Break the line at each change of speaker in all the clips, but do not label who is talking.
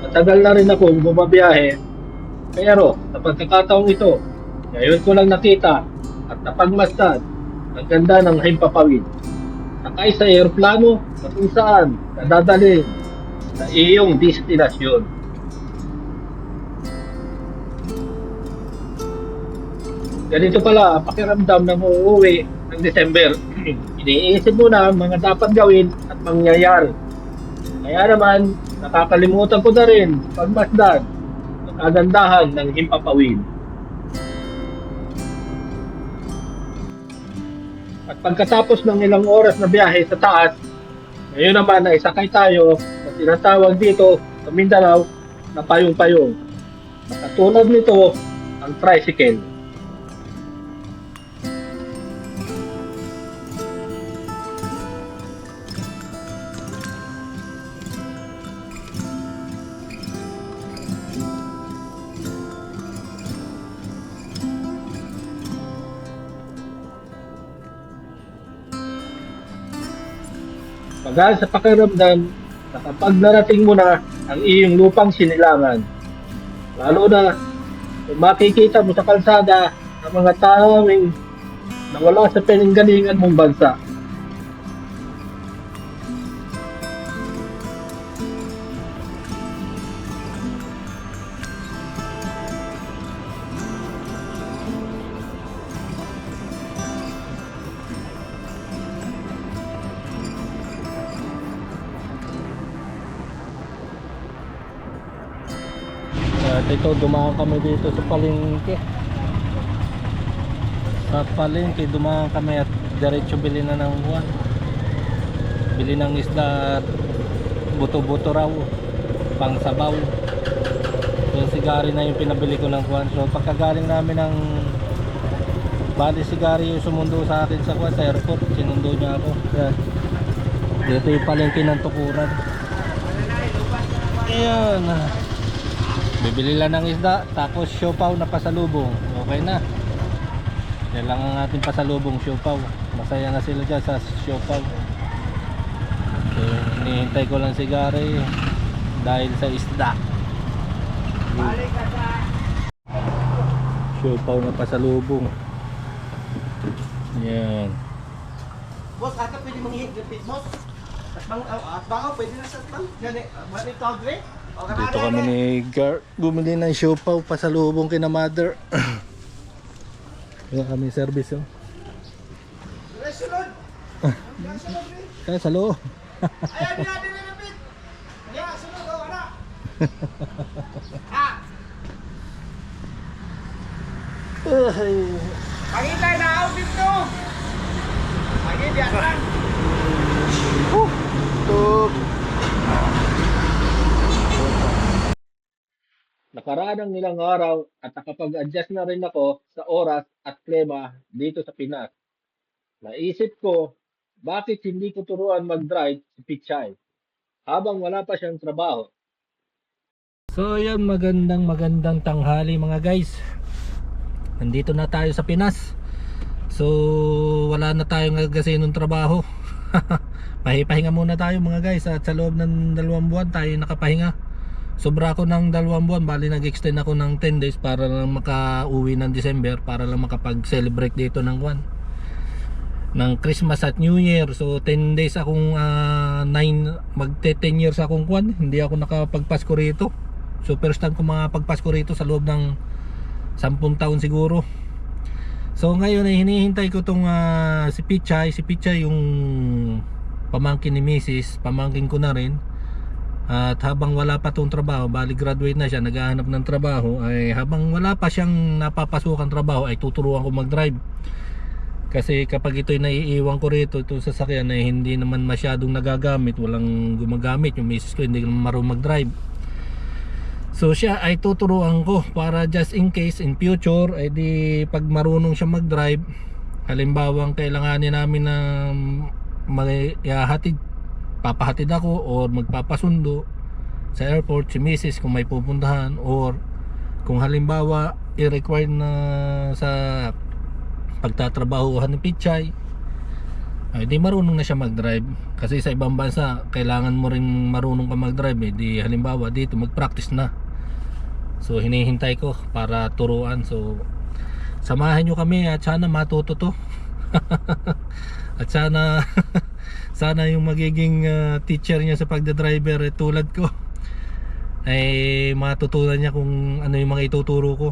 Matagal na rin akong bumabiyahe. Pero sa pagkakataong ito, ngayon ko lang nakita at napagmasdan ang ganda ng himpapawid. Sakay sa aeroplano na kung saan kadadaling sa iyong destinasyon. Ganito pala pakiramdam ng uuwi ng December. Iniisip mo na ang mga dapat gawin at mangyayari. Kaya naman, nakakalimutan ko na rin pagmasdan ang kagandahan ng himpapawid. At pagkatapos ng ilang oras na biyahe sa taas, ngayon naman ay sakay tayo sa tinatawag dito sa Mindanao na payong-payong. At Katulad nito, ang tricycle. Pagal sa pakiramdam na kapag narating mo na ang iyong lupang sinilangan, lalo na kung makikita mo sa kalsada ang mga tawing na wala sa pinanggalingan mong bansa. Ito, dumaan kami dito sa palengke. Sa palengke, dumaan kami at diretso bili na ng buwan. Bili ng isda at buto-buto raw. Pang sabaw. So, sigari na yung pinabili ko ng kuwan. So, pagkagaling namin ng Bali sigari yung sumundo sa akin sa kuwan sa airport. Sinundo niya ako. Yan. Dito yung palengke ng tukuran. Ayan. Bibili lang ng isda, tapos siopaw na pasalubong. Okay na. Yan lang ang ating pasalubong, siopaw. Masaya na sila dyan sa siopaw. So, hinihintay ko lang si Gary dahil sa isda. Siopaw na pasalubong. Yan.
Boss, ata pwede manghihit ng pit, boss. At bang, at bang, pwede na sa tang. Ito, Dre. O, kanada,
Dito kami ni Gar bumili ng siopaw pasalubong kina mother. Wala kami service oh.
Sunod.
Kaya sa loob.
Ayan, yan, din na pit. Yan, sunod, o, ana. Ah, pangitay na out dito. Pangit, yan lang.
Nakaraan ang nilang araw at nakapag-adjust na rin ako sa oras at klima dito sa Pinas. Naisip ko, bakit hindi ko turuan mag-drive si Pichay habang wala pa siyang trabaho. So yan, magandang magandang tanghali mga guys. Nandito na tayo sa Pinas. So wala na tayong agasinong trabaho. Pahipahinga muna tayo mga guys at sa loob ng dalawang buwan tayo nakapahinga. Sobra ako ng dalawang buwan, bali nag-extend ako ng 10 days para lang makauwi ng December para lang makapag-celebrate dito ng kwan ng Christmas at New Year. So 10 days akong uh, 9 magte 10 years akong kwan, hindi ako nakapagpasko rito. So first time ko makapagpasko rito sa loob ng 10 taon siguro. So ngayon ay hinihintay ko tong ah, si Pichay, si Pichay yung pamangkin ni Mrs. Pamangkin ko na rin. At habang wala pa tong trabaho, bali graduate na siya, naghahanap ng trabaho, ay habang wala pa siyang napapasukan trabaho, ay tuturuan ko mag-drive. Kasi kapag ito'y naiiwan ko rito, itong sasakyan ay hindi naman masyadong nagagamit, walang gumagamit, yung misis ko hindi naman marunong mag-drive. So siya ay tuturuan ko para just in case in future, ay di pag marunong siya mag-drive, halimbawa ang kailanganin namin na maghahatid papahatid ako or magpapasundo sa airport si Mrs. kung may pupuntahan or kung halimbawa i-require na sa pagtatrabahuhan ni Pichay Ay, di marunong na siya mag-drive. Kasi sa ibang bansa, kailangan mo rin marunong ka mag-drive. Eh. Di halimbawa dito, mag-practice na. So, hinihintay ko para turuan. So, samahan nyo kami at sana matuto to. at sana, sana yung magiging ah, teacher niya sa pagdadriver eh, tulad ko. Ay matutunan niya kung ano yung mga ituturo ko.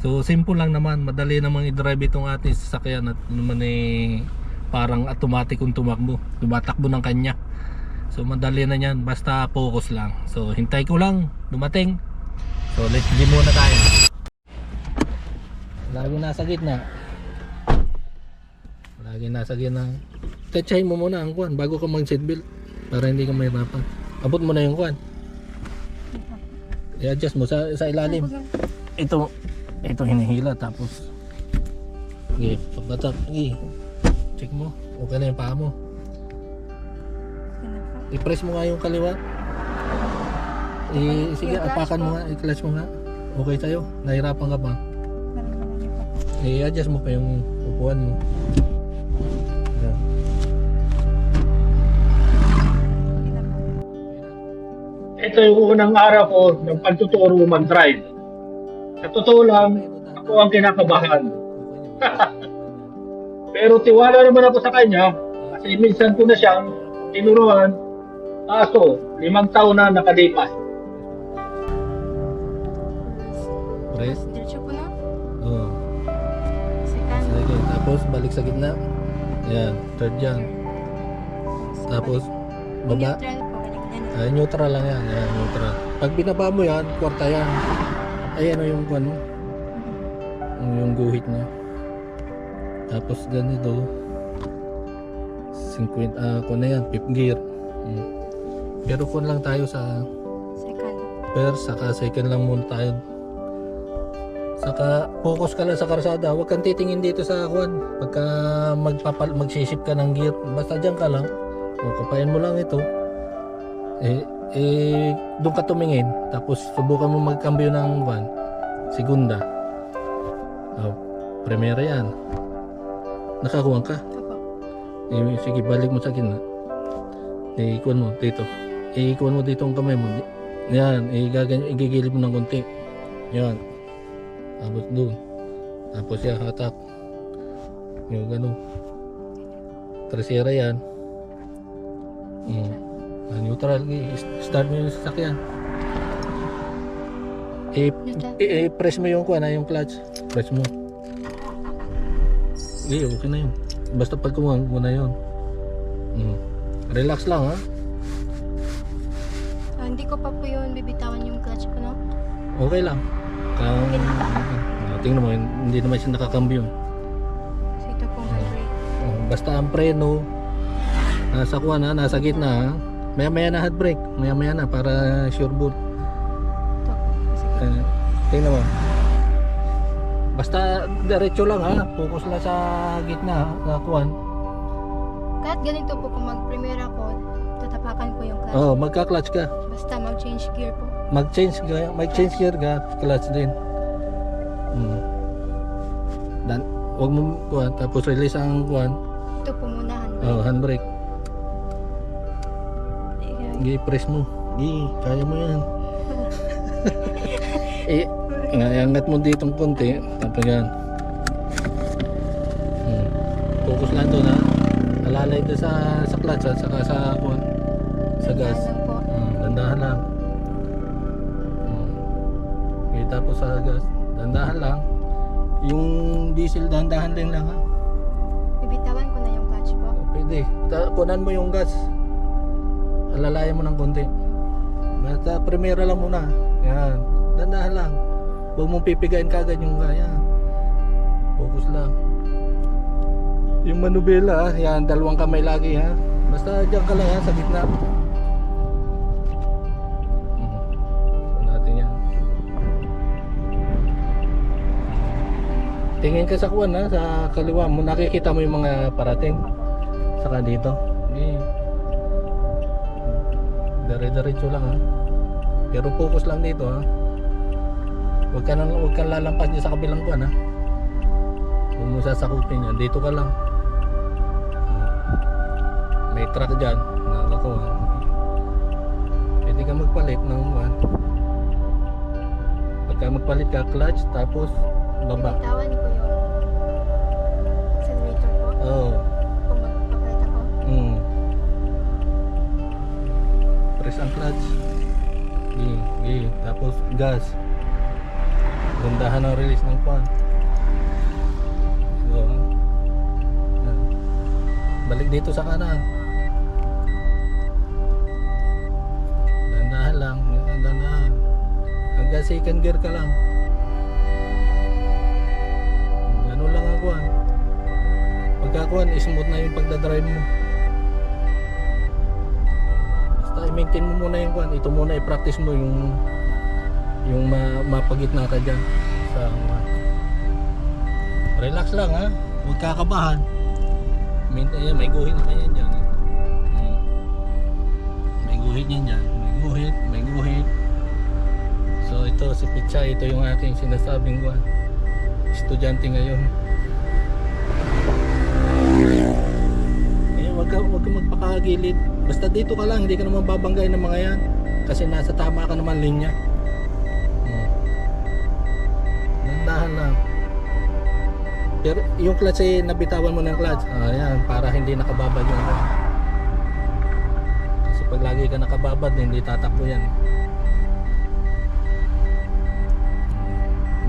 So, simple lang naman. Madali namang i-drive itong ating sasakyan at naman eh parang automatic kung tumakbo. Tumatakbo ng kanya. So madali na yan basta focus lang. So hintay ko lang. Dumating. So let's gym muna tayo. Lagi nasa gitna. Lagi nasa gitna. Tatsahin mo muna ang kuan bago ka mag seatbelt para hindi ka mahirapan. Abot mo na yung kuan i-adjust mo sa, sa ilalim. Ito ito hinihila tapos okay pagbatak okay. Check mo okay na yung paa mo. I-press mo nga yung kaliwa. I sige apakan mo nga i-clutch mo nga. Okay sa'yo nahirapan ka ba? I-adjust mo pa yung upuan mo
Ito yung unang araw ko ng pagtuturo mag-drive. Sa totoo lang, ako ang kinakabahan. Pero tiwala naman ako sa kanya kasi minsan ko na siyang tinuruan. Kaso, limang taon na nakalipas.
press
Diretso po na. Second.
sige tapos balik sa gitna yan third yan tapos baba
Neutral.
Ay, neutral lang yan. Yan, neutral. Pag binaba mo yan, kwarta yan. Ay, ano yung ano? Yung guhit niya. Tapos ganito. 50, ah, kung na yan, fifth gear. Hmm. Pero kung lang tayo sa
Second.
first, saka second lang muna tayo. Saka focus ka lang sa karsada. Huwag kang titingin dito sa kwan. Pagka magpapal, magsisip ka ng gear, basta dyan ka lang. O, kapayan mo lang ito. Eh, eh, doon ka tumingin. Tapos subukan mo magkambyo ng kwan. Segunda. O, primera yan. Nakakuha ka. Eh, sige, balik mo sa gitna. Eh, ikuan mo dito. Eh, ikuan mo dito ang kamay mo. Yan, eh, igigilid mo ng konti. Yan. Tapos doon. Tapos yan, hatak. Yung ganun. Trasera yan. Mm. Ah, neutral. Eh, start mo yung sasakyan. Eh,
Neutral.
eh, press mo yung kuha na yung clutch. Press mo. Eh, okay na yun. Basta pag kumuha mo na yun. Mm. Relax lang ha.
Ah, hindi ko pa po yun bibitawan yung clutch po, no?
Okay lang. Kung, uh, tingnan mo, hindi naman siya nakakambyo.
So ito pong handbrake.
Oh, basta ang preno, nasa kuha na, nasa gitna ha. Maya maya na handbrake. Maya maya na para sure boot. Eh, tingnan mo. Basta diretso lang ha. Focus lang sa gitna ha. Sa kuhan.
Kahit ganito po, kung mag-premiere ako, tatapakan ko yung clutch.
Oh, magka-clutch ka.
Basta mag-change gear po.
Mag-change ka, mag-change gear ka, clutch din. Hmm. Dan, wag mo kuhan, tapos release ang kuhan.
Ito po muna handbrake.
Oh, handbrake.
Eh,
Gi, press mo. Gi, kaya mo yan. eh, ngayangat mo ditong konti, tapos yan. Hmm. Focus lang doon ha. Alalay doon sa, sa clutch at saka sa, kuhan, sa gas. Hmm, dandahan lang. Hmm. Okay, tapos sa gas, dandahan lang. Yung diesel, dandahan din lang ha.
Bibitawan ko na yung clutch po.
Pwede. Ta- kunan mo yung gas. Alalayan mo ng konti. Basta primera lang muna. Yan. Dandahan lang. Huwag mong pipigain kagad yung kaya. Focus lang. Yung manubela, yan, dalawang kamay lagi ha. Basta dyan ka lang ha, sa gitna. Mhm. Tingin ka sa kuwan ha, sa kaliwa mo. Nakikita mo yung mga parating. Saka dito. Okay. Dire-diretso lang ha. Pero focus lang dito ha. Huwag ka nang huwag kang lalampas niya sa kabilang kuwan ha. Huwag mo sasakupin yan. Dito ka lang. may truck dyan na nakuha. Pwede ka magpalit ng one. Pagka magpalit ka, clutch, tapos baba.
Bitawan ko yung accelerator ko
Oo.
kung
Press ang clutch. Gi, gi. Tapos gas. Gandahan ang release ng pan. So, yan. Balik dito sa kanan. Dandahan lang. Yan, dandahan. Hanggang second gear ka lang. Ganun lang ang kuhan. Pagkakuhan, smooth na yung pagdadrive mo. Basta i-maintain mo muna yung kuhan. Ito muna i-practice mo yung yung ma mapagitna ka dyan sa kuhan. Relax lang ha. Huwag kakabahan. Maintain yan. May guhit naman yan dyan. Hmm. May guhit yan dyan. May guhit. May guhit. So ito si Picha. Ito yung aking sinasabing kuhan. Estudyante ngayon. Eh, wag ka, wag ka magpakagilid. Basta dito ka lang, hindi ka naman babanggay ng mga yan. Kasi nasa tama ka naman linya. Hmm. Nandahan lang. Pero yung clutch ay nabitawan mo ng clutch. Ah, yan, para hindi nakababad yung ano. Kasi pag lagi ka nakababad, hindi tatakbo yan. Hmm.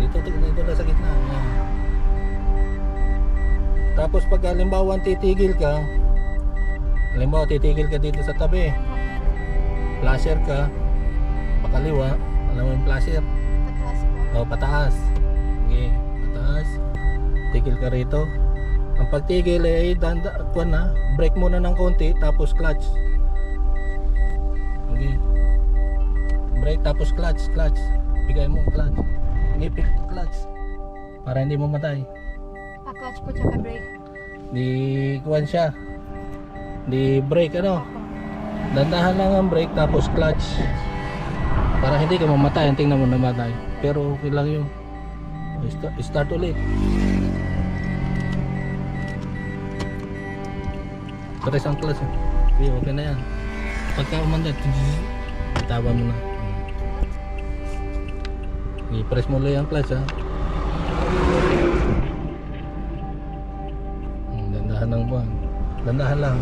Dito, dito na sa gitna. Yan. Tapos pag halimbawa titigil ka, halimbawa titigil ka dito sa tabi, flasher ka, pakaliwa, alam mo yung flasher,
Pataas po.
o pataas. Okay, pataas. Tigil ka rito. Ang pagtigil ay danda, kuwan na, brake muna ng konti, tapos clutch. Okay. Brake tapos clutch, clutch. Bigay mo ang clutch. Ngipit clutch. Para hindi mo matay.
Pa-clutch po tsaka brake.
Di kuwan siya. Di brake ano. Dandahan lang ang brake tapos clutch. Para hindi ka mamatay, tingnan mo namatay. Pero okay lang yun. Start, start ulit. Pares ang clutch. eh. Okay, okay na yan. Pagka umanda, bitawa mo na. I-press mo lang yung clutch ha. Dandahan ng buwan. Dandahan lang.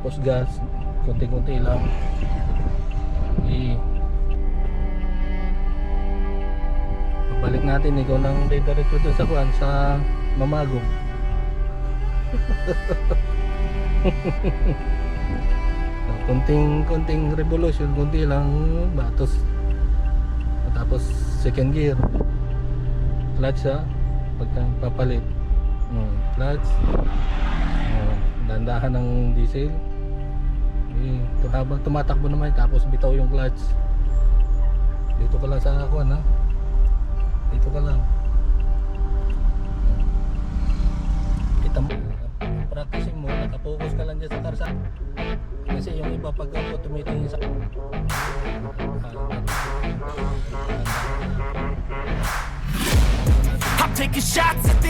Tapos gas, konti-konti lang. I Pabalik natin ikaw nang diretso dun sa kuan sa Mamagong. konting konting revolution, konti lang batos. Tapos second gear. Clutch ha, pagka papalit. Hmm, clutch. Oh, dandahan ng diesel. Eh, habang tumatakbo naman tapos bitaw yung clutch. Dito ka lang sa ako na. Dito ka lang. Kita mo. Practicing mo, nakapokus ka lang dyan sa karsa. Kasi yung iba pag ako tumitingin sa...
I'm taking shots at the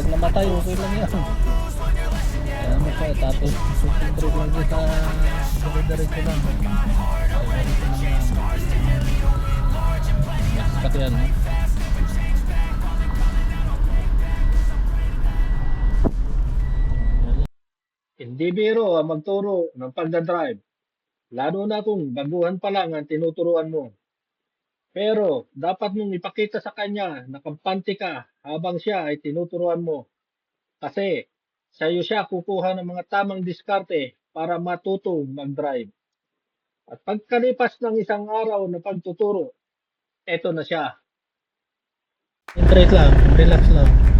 Pag namatay, okay lang yan. Kaya mo siya, tapos lang dyan sa dire-diretso lang. Lang yan. pati ano.
Hindi biro ang magturo ng pagdadrive. Lalo na kung baguhan pa lang ang tinuturuan mo. Pero dapat mong ipakita sa kanya na kampante ka habang siya ay tinuturuan mo. Kasi sa iyo siya kukuha ng mga tamang diskarte para matuto mag-drive. At pagkalipas ng isang araw na pagtuturo, eto na siya.
Straight lang, relax lang.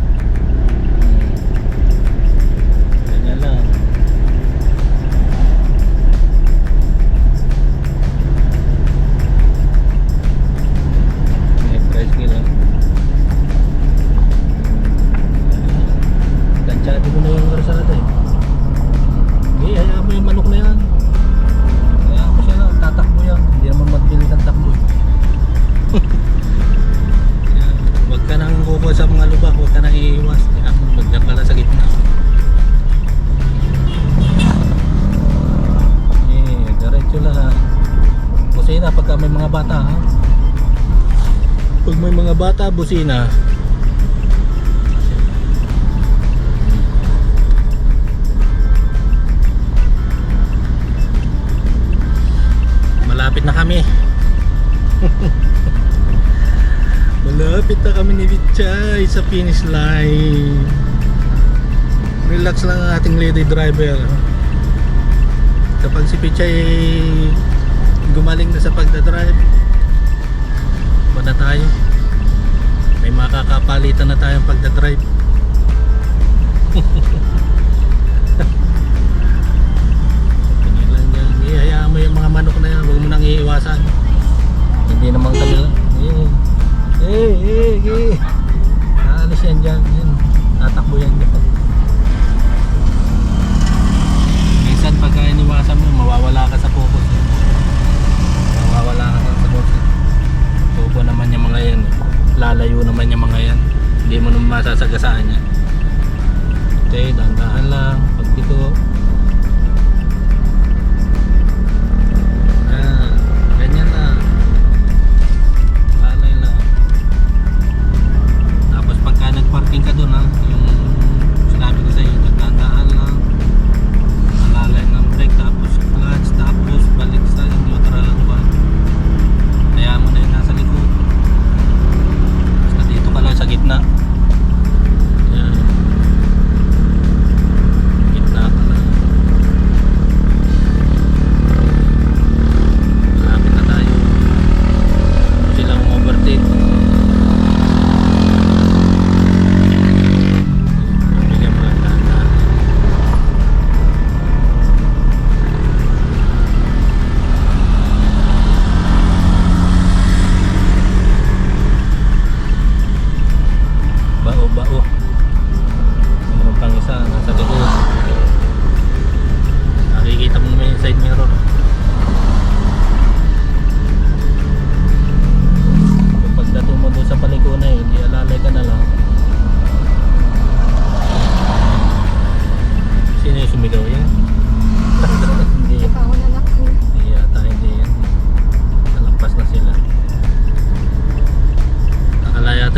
Busina pagka may mga bata ha. Pag may mga bata, busina. Malapit na kami. Malapit na kami ni Vichay sa finish line. Relax lang ang ating lady driver. Kapag si Vichay gumaling na sa pagdadrive, ba na tayo? May makakapalitan na tayong pagdadrive.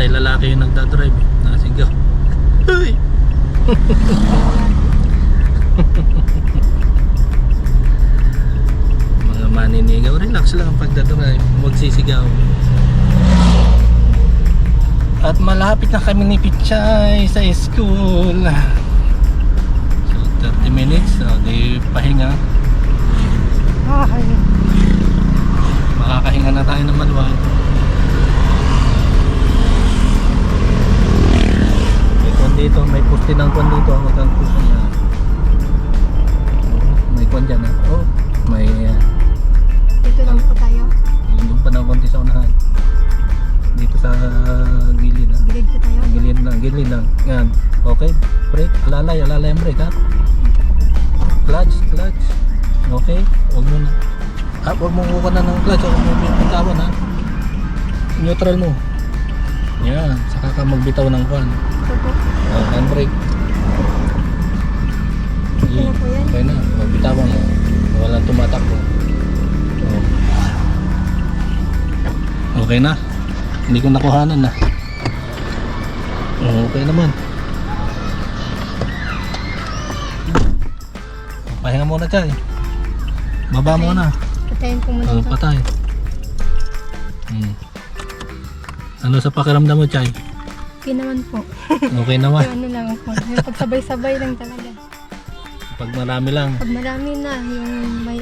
Yung lalaki yung nagdadrive. eh. Nasigaw. Uy! Mga maninigaw, relax lang ang pagdadrive. Huwag sisigaw. At malapit na kami ni Pichay sa school. So 30 minutes, so di pahinga. Makakahinga na tayo ng maluwag. May kwan dito, may puste ng kwan dito. Huwag kang puste na. May kwan dyan ah. Oh, may uh,
Dito lang po tayo.
doon pa ng konti sa unahan. Dito sa gilid ah.
Po tayo.
Gilid lang, gilid lang. Yan. Okay, brake. Alalay, alalay ang brake ha. Clutch, clutch. Okay, huwag mo na. Ah, huwag mo kukuha na ng clutch. Huwag mo bitawan ha. Neutral mo. Yan, saka ka magbitaw ng kwan. Oh, handbrake.
Okay na po yan.
Okay na, magbitawan mo. Walang tumatakbo. Oh. Okay na. Hindi ko nakuhanan na. Okay naman. Pahinga muna chay. Baba mo na.
Patayin po muna
Oh, patay. Hmm. Ano sa pakiramdam mo, Chay?
Okay naman po.
Okay naman.
Yung ano lang po. Yung pagsabay-sabay lang talaga.
Pag marami lang,
Pag marami na, yung may...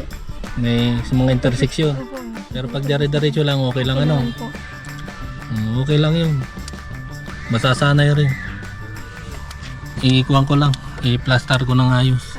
may sa mga intersection.
Opo.
Pero pag dire-diretso lang, okay lang
Okay
ano.
naman po.
Hmm, Okay lang yun. Masasanay rin. Iikuhan ko lang. I-plaster ko ng ayos.